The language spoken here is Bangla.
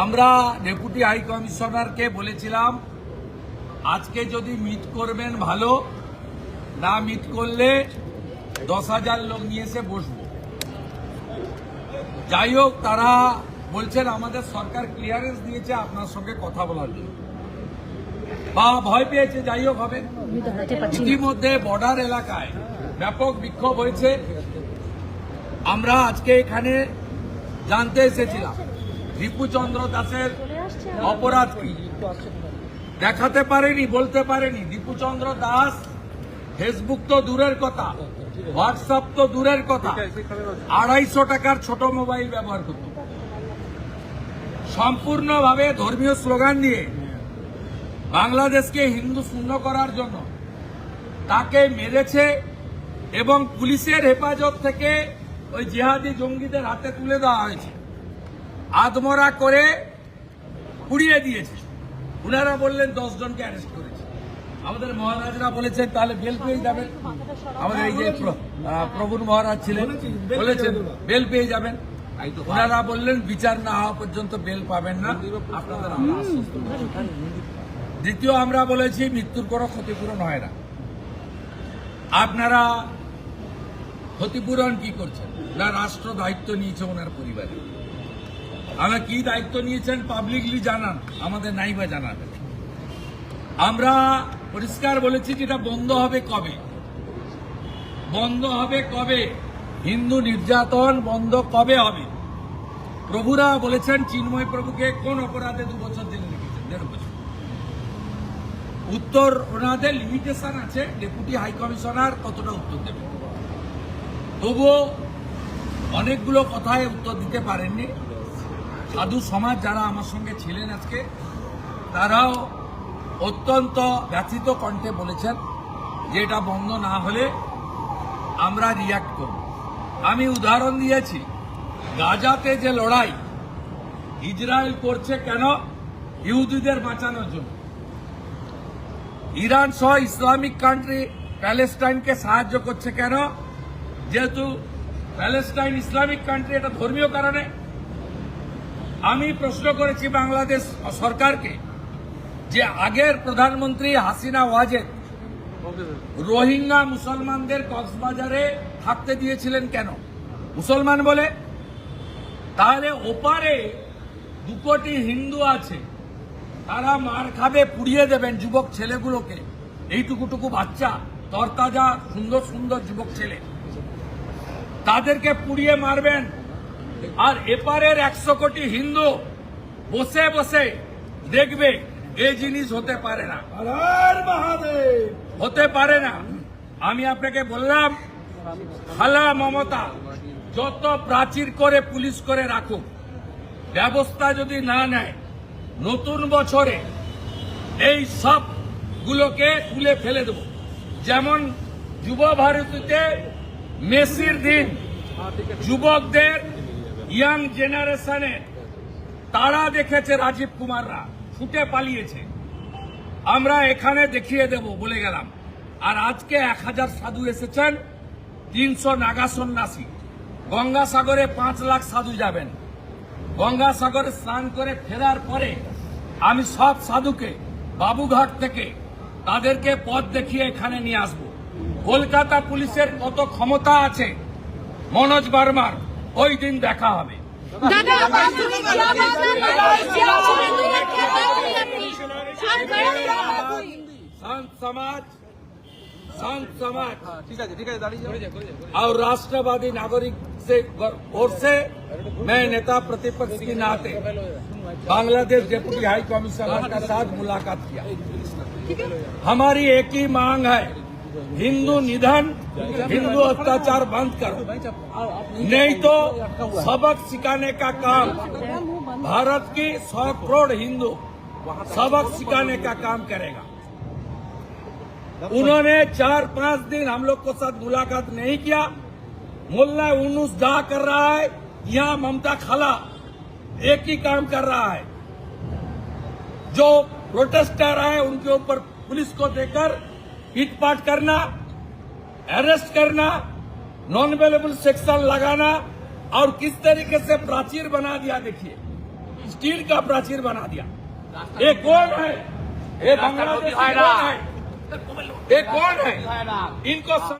আমরা ডেপুটি হাই কমিশনারকে বলেছিলাম, আজকে যদি মিট করবেন ভালো, না মিট করলে দশ হাজার লোক নিয়ে এসে বসবো। যাই হোক, তারা বলছেন আমাদের সরকার ক্লিয়ারেন্স দিয়েছে, আপনার সঙ্গে কথা বলার জন্য। বা ভয় পেয়েছে, যাই হোক হবে। ইতিমধ্যে বর্ডার এলাকায় ব্যাপক বিক্ষোভ হয়েছে। আমরা আজকে এখানে জানতে এসেছিলাম। রিপুচন্দ্র দাসের অপরাধ কি? দেখাতে পারেনি বলতে পারেনি। দীপুচন্দ্র দাস ফেসবুক তো দূরের কথা হোয়াটসঅ্যাপ তো দূরের কথা। আড়াইশো টাকার ছোট মোবাইল ব্যবহার করত। সম্পূর্ণভাবে ধর্মীয় স্লোগান দিয়ে বাংলাদেশকে হিন্দু শূন্য করার জন্য তাকে মেরেছে এবং পুলিশের হেফাজত থেকে ওই জেহাদি জঙ্গিদের হাতে তুলে দেওয়া হয়েছে। আদমরা করে পুড়িয়ে দিয়েছে। উনারা বললেন জনকে অ্যারেস্ট করেছে। আমাদের মহারাজরা বলেছেন, তাহলে বেল পেয়ে যাবেন। আমাদের এই যে প্র- মহারাজ ছিলেন, বলেছেন বেল পেয়ে যাবেন। ওনারা বললেন, বিচার না হওয়া পর্যন্ত বেল পাবেন না। আপনাদের দ্বিতীয় আমরা বলেছি, মৃত্যুর কোনো ক্ষতিপূরণ হয় না। আপনারা ক্ষতিপূরণ কি করছেন? না, রাষ্ট্র দায়িত্ব নিয়েছে ওনার পরিবারে। আমরা কি দায়িত্ব নিয়েছেন পাবলিকলি জানান, আমাদের নাইবা জানাবেন আমরা পরিষ্কার বলেছি যেটা বন্ধ হবে কবে? বন্ধ হবে কবে? হিন্দু নির্যাতন বন্ধ কবে হবে? প্রভুরা বলেছেন চিন্ময় প্রভুকে কোন অপরাধে দু বছর জেলে রেখেছেন? দেড় বছর। উত্তর ওনাদের লিমিটেশন আছে ডেপুটি হাই কমিশনার কতটা উত্তর দেবে তবুও অনেকগুলো কথায় উত্তর দিতে পারেননি। সাধু সমাজ যারা আমার সঙ্গে ছিলেন আজকে, তারাও অত্যন্ত ব্যথিত কণ্ঠে বলেছেন যে এটা বন্ধ না হলে আমরা রিয়াক্ট করব। আমি উদাহরণ দিয়েছি, গাজাতে যে লড়াই ইসরায়েল করছে কেন? ইহুদিদের বাঁচানোর জন্য। ইরান সহ ইসলামিক কান্ট্রি প্যালেস্টাইনকে সাহায্য করছে কেন? যেহেতু প্যালেস্টাইন ইসলামিক কান্ট্রি এটা ধর্মীয় কারণে আমি প্রশ্ন করেছি বাংলাদেশ সরকারকে যে আগের প্রধানমন্ত্রী হাসিনা ওয়াজেদ রোহিঙ্গা মুসলমানদের কক্সবাজারে থাকতে দিয়েছিলেন কেন? মুসলমান বলে? তাহলে ওপারে দু কোটি হিন্দু আছে, তারা মার খাবে পুড়িয়ে দেবেন যুবক ছেলেগুলোকে। এইটুকুটুকু বাচ্চা, তরতাজা, সুন্দর সুন্দর যুবক ছেলে। তাদেরকে পুড়িয়ে মারবেন। আর এপারের একশো কোটি হিন্দু বসে বসে দেখবে এই জিনিস হতে পারে না। হতে পারে না। আমি আপনাকে বললাম খালা মমতা যত প্রাচীর করে পুলিশ করে রাখুক ব্যবস্থা যদি না নেয় নতুন বছরে এই সব গুলোকে তুলে ফেলে দেব। যেমন যুব ভারতীতে মেসির দিন যুবকদের ইয়াং জেনারেশনের তারা দেখেছে রাজীব কুমাররা, ছুটে পালিয়েছে। আমরা এখানে দেখিয়ে দেব, বলে গেলাম। আর আজকে এক হাজার সাধু এসেছেন, তিনশো নাগা সন্ন্যাসী। গঙ্গাসাগরে পাঁচ লাখ সাধু যাবেন। গঙ্গাসাগরে স্নান করে ফেরার পরে আমি সব সাধুকে বাবুঘাট থেকে তাদেরকে পথ দেখিয়ে এখানে নিয়ে আসব। কলকাতা পুলিশের কত ক্ষমতা আছে? মনোজ বার্মার ওই দিন দেখা হবে দাদা संत समाज संत समाज ঠিক আছে ঠিক আছে দাঁড়িয়ে যাও और राष्ट्रवादी नागरिक से ओर से मैं नेता प्रतिपक्ष के नाते बांग्लादेश डेप्यूटी हाई कमिश्नर के साथ मुलाकात किया हमारी एक ही मांग है हिंदू निधन, हिंदू अत्याचार बंद करो। नहीं तो सबक सिखाने का काम। भारत की सौ करोड़ हिंदू सबक सिखाने का काम करेगा। उन्होंने चार पाँच दिन हम लोग को साथ मुलाकात नहीं किया। मुल्ला उन्नुस दा कर रहा है, यहाँ ममता खाला एक ही काम कर रहा है। जो प्रोटेस्टर है, उनके ऊपर पुलिस को देकर पीटपाट करना अरेस्ट करना नॉन अवेलेबल सेक्शन लगाना और किस तरीके से प्राचीर बना दिया देखिए। स्टील का प्राचीर बना दिया। ये कौन है? ये बांग्लादेश है? ये कौन है? इनको